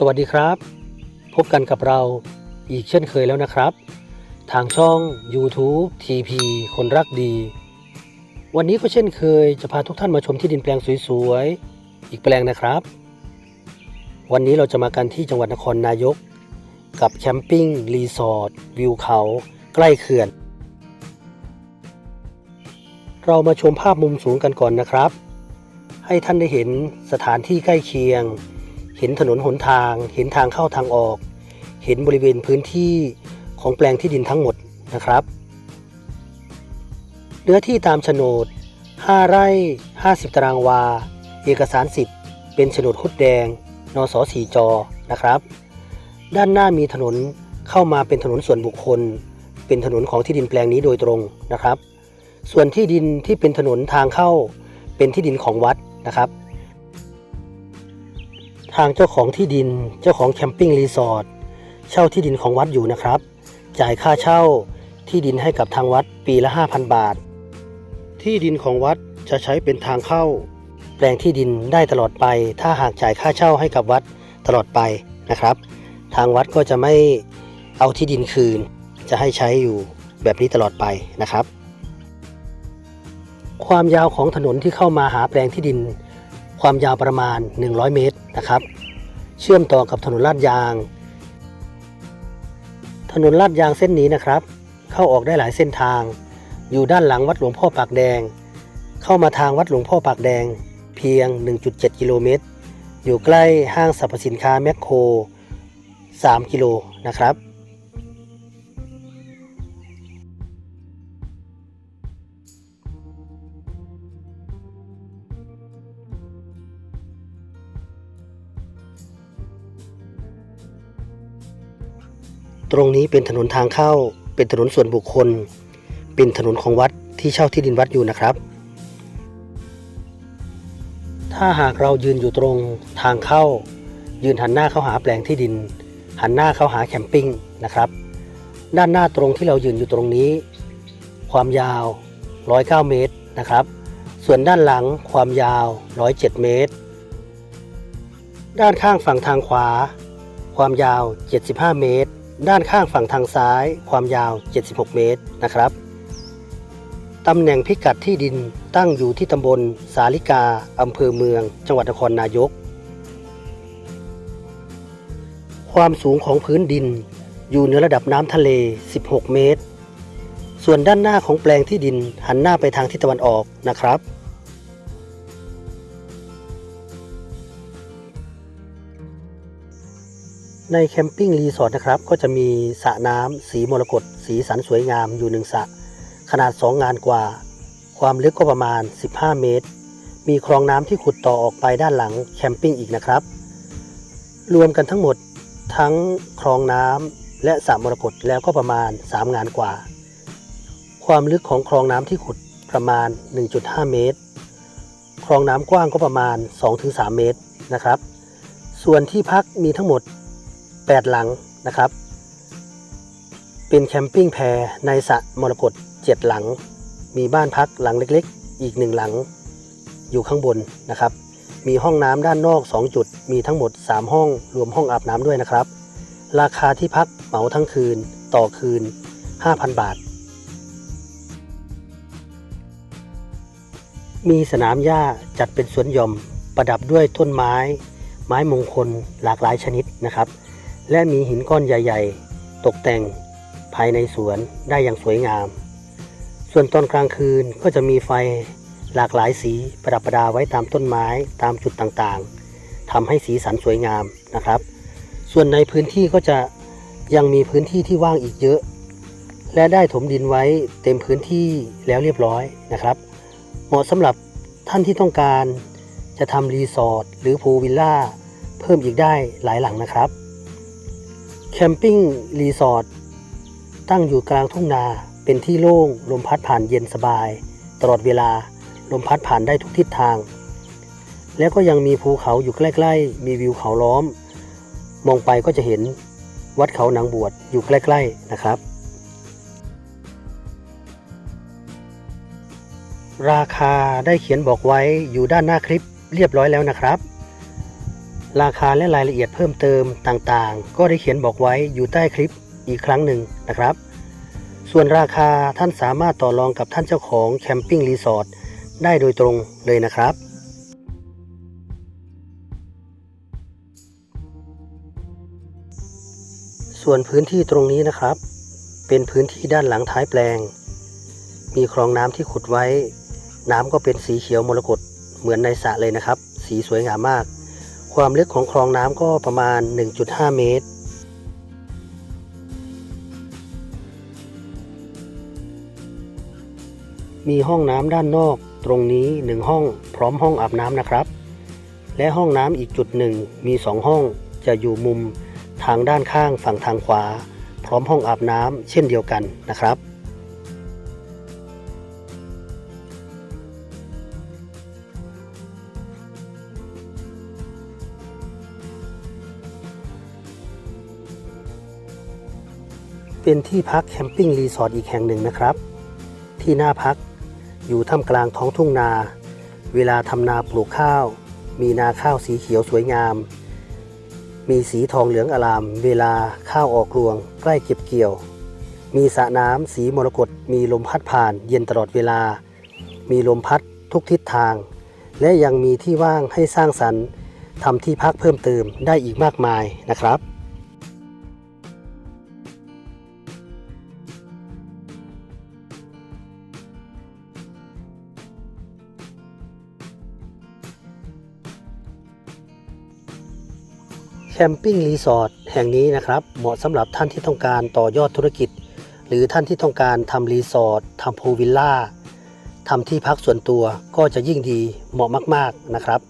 สวัสดีครับ พบกันกับเราอีกเช่นเคยแล้วนะครับ ทางช่อง YouTube TP คนรักดี วันนี้ก็เช่นเคยจะพาทุกท่านมาชมที่ดินแปลงสวยๆ อีกแปลงนะครับ วันนี้เราจะมากันที่จังหวัดนครนายก กับแคมปิ้งรีสอร์ทวิวเขา ใกล้เขื่อน เรามาชมภาพมุมสูงกันก่อนนะครับ ให้ท่านได้เห็นสถานที่ใกล้เคียง เห็นถนนหนทาง เห็นทางเข้าทางออก เห็นบริเวณพื้นที่ของแปลงที่ดินทั้งหมดนะครับ เนื้อที่ตามโฉนด 5 ไร่ 50 ตารางวา เอกสารสิทธิ์ เป็นโฉนดคุดแดง นสสีจอนะครับ ด้านหน้ามีถนนเข้ามาเป็นถนนส่วนบุคคล เป็นถนนของที่ดินแปลงนี้โดยตรงนะครับ ส่วนที่ดินที่เป็นถนนทางเข้าเป็นที่ดินของวัดนะครับ ทางเจ้าของที่ดิน เจ้าของแคมปิ้งรีสอร์ทเช่าที่ดินของวัดอยู่นะครับ จ่ายค่าเช่าที่ดินให้กับทางวัดปีละ 5,000 บาท ที่ดินของวัดจะใช้เป็นทางเข้า แปลงที่ดินได้ตลอดไป ถ้าหากจ่ายค่าเช่าให้กับวัดตลอดไปนะครับ ทางวัดก็จะไม่เอาที่ดินคืน จะให้ใช้อยู่แบบนี้ตลอดไปนะครับ ความยาวของถนนที่เข้ามาหาแปลงที่ดิน ความยาวประมาณ 100 เมตรนะครับ เชื่อมต่อกับถนนลาดยาง ถนนลาดยางเส้นนี้นะครับ เข้าออกได้หลายเส้นทาง อยู่ด้านหลังวัดหลวงพ่อปากแดง เข้ามาทางวัดหลวงพ่อปากแดง เพียง 1.7 กิโลเมตร อยู่ใกล้ห้างสรรพสินค้าแมคโคร 3 กิโลนะครับ ตรงนี้เป็นถนนทางเข้า เป็นถนนส่วนบุคคล เป็นถนนของวัดที่เช่าที่ดินวัดอยู่นะครับ ถ้าหากเรายืนอยู่ตรงทางเข้า ยืนหันหน้าเข้าหาแปลงที่ดิน หันหน้าเข้าหาแคมปิ้งนะครับ ด้านหน้าตรงที่เรายืนอยู่ตรงนี้ ความยาว 109 เมตรนะครับ ส่วนด้านหลังความยาว 107 เมตร ด้านข้างฝั่งทางขวา ความยาว 75 เมตร ด้านข้างฝั่งทางซ้ายความยาว 76 เมตรนะครับ ตำแหน่งพิกัดที่ดินตั้งอยู่ที่ตำบลสาลิกา อำเภอเมือง จังหวัดนครนายก ความสูงของพื้นดินอยู่เหนือระดับน้ำทะเล 16 เมตร ส่วนด้านหน้าของแปลงที่ดินหันหน้าไปทางทิศตะวันออกนะครับ ในแคมปิ้งรีสอร์ทนะครับ ก็จะมีสระน้ำสีมรกตสีสันสวยงามอยู่หนึ่งสระขนาด 2 งานกว่า ความลึกก็ประมาณ 15 เมตร มีคลองน้ำที่ขุดต่อออกไปด้านหลังแคมปิ้งอีกนะครับ รวมกันทั้งหมดทั้งคลองน้ำและสระมรกตแล้วก็ประมาณ 3 งานกว่า ความลึกของคลองน้ำที่ขุดประมาณ 1.5 เมตร คลองน้ำกว้างก็ประมาณ 2-3 เมตรนะครับ ส่วนที่พักมีทั้งหมด 8 หลังนะครับ เป็นแคมปิ้งแพรในสระมรกต7หลัง มีบ้านพักหลังเล็กๆ อีกหนึ่งหลังอยู่ข้างบนนะครับ มีห้องน้ำด้านนอก 2 จุด มีทั้งหมด 3 ห้อง รวมห้องอาบน้ำด้วยนะครับ ราคาที่พักเหมาทั้งคืนต่อคืน 5,000 บาท มีสนามหญ้าจัดเป็นสวนหย่อมประดับด้วยต้นไม้ ไม้มงคลหลากหลายชนิดนะครับ และมีหินก้อนใหญ่ ๆ ตกแต่งภายในสวนได้อย่างสวยงาม ส่วนตอนกลางคืนก็จะมีไฟหลากหลายสีประดับประดาไว้ตามต้นไม้ตามจุดต่างๆทำให้สีสันสวยงามนะครับ ส่วนในพื้นที่ก็จะยังมีพื้นที่ที่ว่างอีกเยอะ และได้ถมดินไว้เต็มพื้นที่แล้วเรียบร้อยนะครับ เหมาะสำหรับท่านที่ต้องการจะทำรีสอร์ทหรือพูลวิลล่าเพิ่มอีกได้หลายหลังนะครับ แคมปิ้งรีสอร์ทตั้งอยู่กลางทุ่งนาเป็นที่โล่งลมพัดผ่านเย็นสบาย ตลอดเวลาลมพัดผ่านได้ทุกทิศทาง แล้วก็ยังมีภูเขาอยู่ใกล้ ๆ มีวิวเขาล้อม มองไปก็จะเห็นวัดเขานางบวชอยู่ใกล้ ๆนะครับ ราคาได้เขียนบอกไว้อยู่ด้านหน้าคลิปเรียบร้อยแล้วนะครับ ราคาและรายละเอียดเพิ่มเติมต่างๆ ก็ได้เขียนบอกไว้อยู่ใต้คลิปอีกครั้งหนึ่งนะครับ ส่วนราคาท่านสามารถต่อรองกับท่านเจ้าของแคมปิ้งรีสอร์ทได้โดยตรงเลยนะครับส่วนพื้นที่ตรงนี้นะครับ เป็นพื้นที่ด้านหลังท้ายแปลง มีคลองน้ำที่ขุดไว้ น้ำก็เป็นสีเขียวมรกตเหมือนในสระเลยนะครับ สีสวยงามมาก ความลึกของคลองน้ำก็ประมาณ 1.5 เมตร มีห้องน้ำด้านนอกตรงนี้ 1 ห้องพร้อมห้องอาบน้ำนะครับ และห้องน้ำอีกจุดหนึ่งมี 2 ห้องจะอยู่มุมทางด้านข้างฝั่งทางขวา พร้อมห้องอาบน้ำเช่นเดียวกันนะครับ เป็นที่พักแคมปิ้งรีสอร์ทอีกแห่งหนึ่งนะครับ ที่น่าพักอยู่ท่ามกลางท้องทุ่งนา เวลาทำนาปลูกข้าว มีนาข้าวสีเขียวสวยงาม มีสีทองเหลืองอลาม เวลาข้าวออกรวง ใกล้เก็บเกี่ยว มีสระน้ำสีมรกตมีลมพัดผ่าน เย็นตลอดเวลา มีลมพัดทุกทิศทาง และยังมีที่ว่างให้สร้างสรรค์ทำที่พักเพิ่มเติมได้อีกมากมายนะครับ แคมปิ้งรีสอร์ทแห่งนี้นะครับ เหมาะสำหรับท่านที่ต้องการต่อยอดธุรกิจ หรือท่านที่ต้องการทำรีสอร์ททำพูลวิลล่าทำที่พักส่วนตัวก็จะยิ่งดีเหมาะมาก ๆนะครับ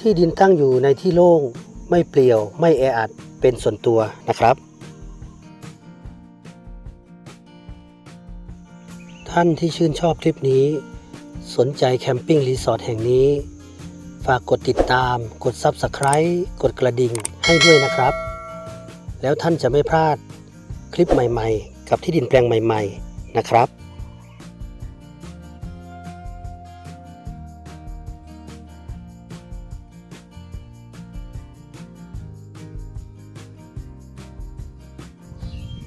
ที่ดินตั้งอยู่ในที่โล่งไม่เปลี่ยว ไม่แออัดเป็นส่วนตัวนะครับ ท่านที่ชื่นชอบคลิปนี้ สนใจแคมปิ้งรีสอร์ทแห่งนี้ ฝากกดติดตาม กด Subscribe กดกระดิ่งให้ด้วยนะครับ แล้วท่านจะไม่พลาดคลิปใหม่ๆ กับที่ดินแปลงใหม่ ๆ นะครับ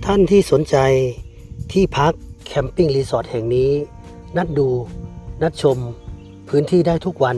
ท่านที่สนใจที่พักแคมปิ้งรีสอร์ทแห่งนี้ นัดดู นัดชมพื้นที่ได้ทุกวัน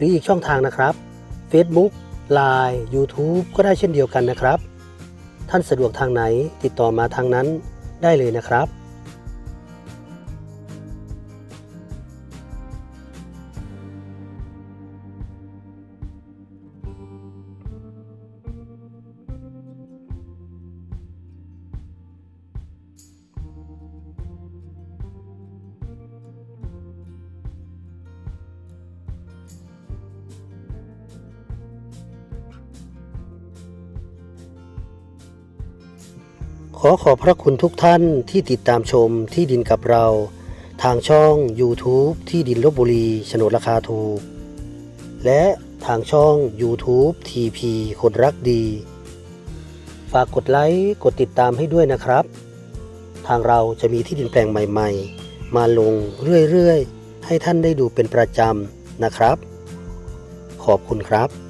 หรืออีกช่องทางนะครับ Facebook Line YouTube ก็ได้เช่นเดียวกันนะครับ ท่านสะดวกทางไหนติดต่อมาทางนั้นได้เลยนะครับ ขอขอบพระคุณทุกท่านที่ติดตามชมที่ดินกับเรา ทางช่อง YouTube ที่ดินลบบุรีโฉนดราคาถูก และทางช่อง YouTube TP คนรักดี ฝากกดไลค์กดติดตามให้ด้วยนะครับ ทางเราจะมีที่ดินแปลงใหม่ ๆ มาลงเรื่อยๆ ให้ท่านได้ดูเป็นประจำนะครับ ขอบคุณครับ